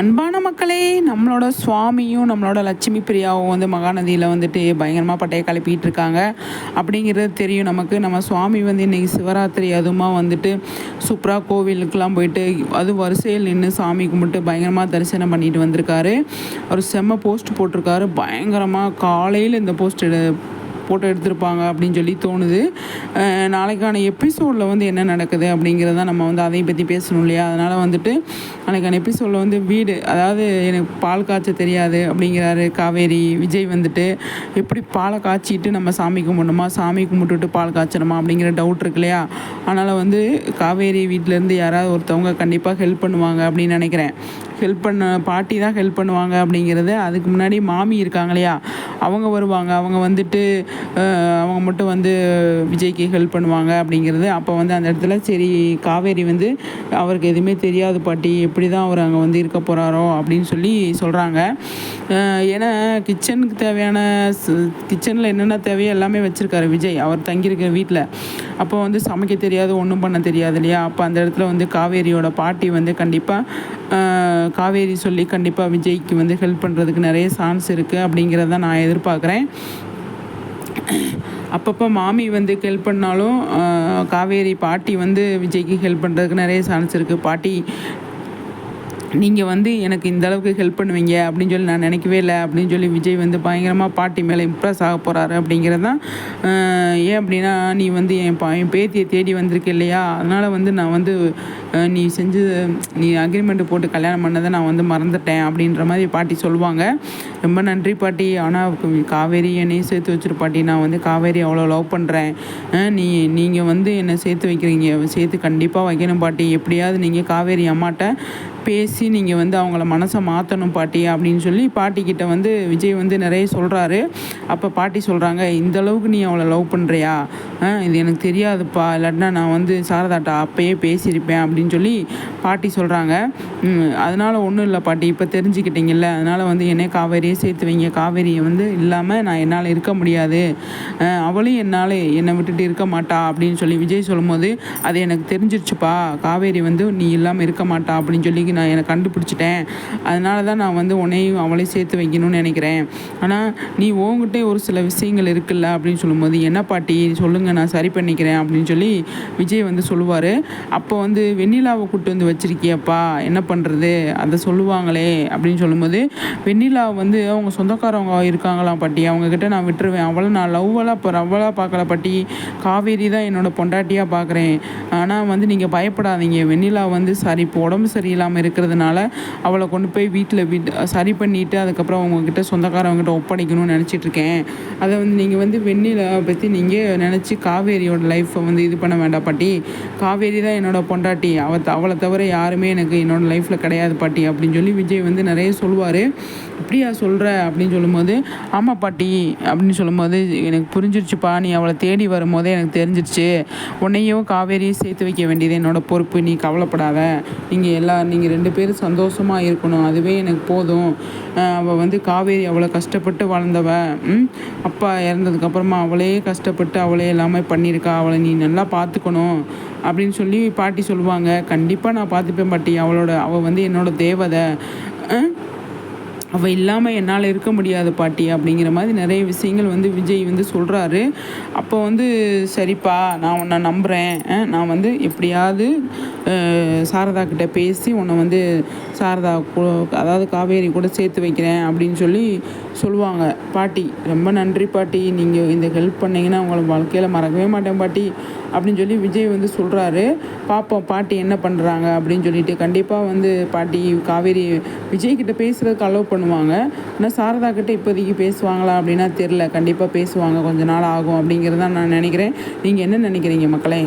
அன்பான மக்களே நம்மளோட சுவாமியும் நம்மளோட லட்சுமி பிரியாவும் வந்து மகாநதியில் வந்துட்டு பயங்கரமாக பட்டையை கிளப்பிட்டு இருக்காங்க. அப்படிங்கிறது தெரியும் நமக்கு. நம்ம சுவாமி வந்து இன்றைக்கி சிவராத்திரி அதுமா வந்துட்டு சூப்பராக கோவிலுக்கெலாம் போயிட்டு அது வரிசையில் நின்று சாமி கும்பிட்டு பயங்கரமாக தரிசனம் பண்ணிட்டு வந்திருக்காரு. அவர் செம்ம போஸ்ட் போட்டிருக்காரு. பயங்கரமாக காலையில் இந்த போஸ்ட் ஃபோட்டோ எடுத்திருப்பாங்க அப்படின்னு சொல்லி தோணுது. நாளைக்கான எபிசோடில் வந்து என்ன நடக்குது அப்படிங்கிறத நம்ம வந்து அதையும் பற்றி பேசணும் இல்லையா? அதனால் வந்துட்டு நாளைக்கான எபிசோடில் வந்து வீடு அதாவது எனக்கு பால் காய்ச்ச தெரியாது அப்படிங்கிறாரு காவேரி விஜய் வந்துட்டு. எப்படி பாலை காய்ச்சிட்டு நம்ம சாமி கும்பிடணுமா? சாமி கும்பிட்டுட்டு பால் காய்ச்சணுமா அப்படிங்கிற டவுட் இருக்கு இல்லையா? அதனால் வந்து காவேரி வீட்டிலேருந்து யாராவது ஒருத்தவங்க கண்டிப்பாக ஹெல்ப் பண்ணுவாங்க அப்படின்னு நினைக்கிறேன். ஹெல்ப் பண்ண பாட்டி தான் ஹெல்ப் பண்ணுவாங்க அப்படிங்கிறது அதுக்கு முன்னாடி மாமி இருக்காங்க இல்லையா அவங்க வருவாங்க. அவங்க வந்துட்டு அவங்க மட்டும் வந்து விஜய்க்கு ஹெல்ப் பண்ணுவாங்க அப்படிங்கிறது. அப்போ வந்து அந்த இடத்துல சரி காவேரி வந்து அவருக்கு எதுவுமே தெரியாது பாட்டி. எப்படி தான் அவர் அங்கே வந்து இருக்க போகிறாரோ அப்படின்னு சொல்லி சொல்கிறாங்க ஏன்னா கிச்சனுக்கு தேவையான கிச்சனில் என்னென்ன தேவையோ எல்லாமே வச்சுருக்காரு விஜய். அவர் தங்கியிருக்கிற வீட்டில் அப்போ வந்து சமைக்க தெரியாது ஒன்றும் பண்ண தெரியாது இல்லையா? அப்போ அந்த இடத்துல வந்து காவேரியோட பாட்டி வந்து கண்டிப்பாக காவேரி சொல்லி கண்டிப்பாக விஜய்க்கு வந்து ஹெல்ப் பண்ணுறதுக்கு நிறைய சான்ஸ் இருக்குது அப்படிங்கிறத நான் எதிர்பார்க்குறேன். அப்பப்போ மாமி வந்து ஹெல்ப் பண்ணாலும் காவேரி பாட்டி வந்து விஜய்க்கு ஹெல்ப் பண்ணுறதுக்கு நிறைய சான்ஸ் இருக்குது பாட்டி நீங்கள் வந்து எனக்கு இந்த அளவுக்கு ஹெல்ப் பண்ணுவீங்க அப்படின்னு சொல்லி நான் நினைக்கவே இல்லை அப்படின்னு சொல்லி விஜய் வந்து பயங்கரமாக பாட்டி மேலே இம்ப்ரெஸ் ஆக போகிறாரு அப்படிங்கிறது தான் ஏன் அப்படின்னா நீ வந்து என் பா என் பேத்தியை தேடி வந்திருக்க இல்லையா? அதனால் வந்து நான் வந்து நீ செஞ்சு நீ அக்ரிமெண்ட்டு போட்டு கல்யாணம் பண்ணதை நான் வந்து மறந்துட்டேன் அப்படின்ற மாதிரி பாட்டி சொல்லுவாங்க. ரொம்ப நன்றி பாட்டி. ஆனால் காவேரி என்னையும் சேர்த்து வச்சுரு பாட்டி. நான் வந்து காவேரி அவ்வளோ லவ் பண்ணுறேன் நீ நீங்கள் வந்து என்னை சேர்த்து வைக்கிறீங்க. சேர்த்து கண்டிப்பாக வைக்கணும் பாட்டி. எப்படியாவது நீங்கள் காவேரி அம்மாட்ட பேசி நீங்கள் வந்து அவங்கள மனசை மாற்றணும் பாட்டி அப்படின்னு சொல்லி பாட்டிக்கிட்ட வந்து விஜய் வந்து நிறைய சொல்கிறாரு அப்போ பாட்டி சொல்கிறாங்க இந்த அளவுக்கு நீ அவளை லவ் பண்ணுறியா இது எனக்கு தெரியாதுப்பா. இல்லாட்டினா நான் வந்து சாரதாட்டா அப்பயே பேசியிருப்பேன் அப்படின்னு சொல்லி பாட்டி சொல்கிறாங்க அதனால் ஒன்றும் இல்லை பாட்டி இப்போ தெரிஞ்சுக்கிட்டீங்கல்ல. அதனால் வந்து என்னை காவேரியை சேர்த்து வைங்க. காவேரியை வந்து இல்லாமல் நான் என்னால் இருக்க முடியாது. அவளும் என்னால் என்னை விட்டுட்டு இருக்க மாட்டா அப்படின்னு சொல்லி விஜய் சொல்லும்போது அது எனக்கு தெரிஞ்சிருச்சுப்பா. காவேரி வந்து நீ இல்லாமல் இருக்க மாட்டா அப்படின்னு சொல்லி நான் என்னை கண்டுபிடிச்சிட்டேன். அதனால தான் நான் வந்து உன்னையும் அவளையும் சேர்த்து வைக்கணும்னு நினைக்கிறேன். ஆனால் நீ உங்ககிட்ட ஒரு சில விஷயங்கள் இருக்குல்ல அப்படின்னு சொல்லும்போது என்ன பாட்டி சொல்லுங்கள் நான் சரி பண்ணிக்கிறேன் அப்படின்னு சொல்லி விஜய் வந்து சொல்லுவார். அப்போ வந்து வெண்ணிலாவை கூட்டு வந்து வச்சுருக்கியப்பா என்ன பண்ணுறது அதை சொல்லுவாங்களே அப்படின்னு சொல்லும்போது வெண்ணிலா வந்து அவங்க சொந்தக்காரவங்க இருக்காங்களாம் பாட்டி அவங்கக்கிட்ட நான் விட்டுருவேன். அவளை நான் லவ்வெல்லாம் இப்போ ரவ்வலாக பார்க்கல பாட்டி. காவேரி தான் என்னோட பொண்டாட்டியாக பார்க்குறேன். ஆனால் வந்து நீங்கள் பயப்படாதீங்க. வெண்ணிலா வந்து சரி இப்போ உடம்பு சரியில்லாமல் இருக்கிறதுனால அவளை கொண்டு போய் வீட்டில் வீட் சரி பண்ணிவிட்டு அதுக்கப்புறம் அவங்கக்கிட்ட சொந்தக்காரவங்ககிட்ட ஒப்படைக்கணும்னு நினச்சிட்ருக்கேன் அதை வந்து நீங்கள் வந்து வெண்ணிலாவை பற்றி நீங்கள் நினச்சி காவேரியோட லைஃப்பை வந்து இது பண்ண வேண்டாம் பாட்டி. காவேரி தான் என்னோட பொண்டாட்டி. அவ அவளை தவிர யாருமே எனக்கு என்னோட லைஃப்பில் கிடையாது பாட்டி அப்படின்னு சொல்லி விஜய் வந்து நிறைய சொல்லுவார். இப்படியா சொல்கிற அப்படின்னு சொல்லும்போது ஆமாம் பாட்டி. அப்படின்னு சொல்லும்போது எனக்கு புரிஞ்சிருச்சுப்பா. நீ அவளை தேடி வரும்போதே எனக்கு தெரிஞ்சிருச்சு. உன்னையும் காவேரியும் சேர்த்து வைக்க வேண்டியது என்னோட பொறுப்பு. நீ கவலைப்படாத. நீங்கள் எல்லா நீங்கள் ரெண்டு பேரும் சந்தோஷமாக இருக்கணும். அதுவே எனக்கு போதும். அவள் வந்து காவேரி அவ்வளோ கஷ்டப்பட்டு வளர்ந்தவ. அப்பா இறந்ததுக்கப்புறமா அவளே கஷ்டப்பட்டு அவளே எல்லாமே பண்ணியிருக்கா. அவளை நீ நல்லா பார்த்துக்கணும் அப்படின்னு சொல்லி பாட்டி சொல்லுவாங்க. கண்டிப்பாக நான் பார்த்துப்பேன் பாட்டி. அவளோட அவள் வந்து என்னோட தேவதை. அவள் இல்லாமல் என்னால் இருக்க முடியாது பாட்டி அப்படிங்கிற மாதிரி நிறைய விஷயங்கள் வந்து விஜய் வந்து சொல்கிறாரு அப்போ வந்து சரிப்பா நான் உன்னை நம்புகிறேன் நான் வந்து எப்படியாவது சாரதா கிட்ட பேசி உன்னை வந்து சாரதா கூ- அதாவது காவேரி கூட சேர்த்து வைக்கிறேன் அப்படின்னு சொல்லி சொல்லுவாங்க பாட்டி ரொம்ப நன்றி பாட்டி. நீங்கள் இந்த ஹெல்ப் பண்ணிங்கன்னா உங்களை வாழ்க்கையில் மறக்கவே மாட்டேன் பாட்டி. அப்படின்னு சொல்லி விஜய் வந்து சொல்கிறாரு பார்ப்போம் பாட்டி என்ன பண்ணுறாங்க அப்படின்னு சொல்லிட்டு கண்டிப்பாக வந்து பாட்டி காவேரி விஜய்கிட்ட பேசுகிறதுக்கு அலோவ் பண்ணுவாங்க. ஆனால் சாரதா கிட்ட இப்போதைக்கு பேசுவாங்களா அப்படின்னா தெரில கண்டிப்பாக பேசுவாங்க. கொஞ்ச நாள் ஆகும் அப்படிங்கிறதான் நான் நினைக்கிறேன். நீங்கள் என்ன நினைக்கிறீங்க மக்களே?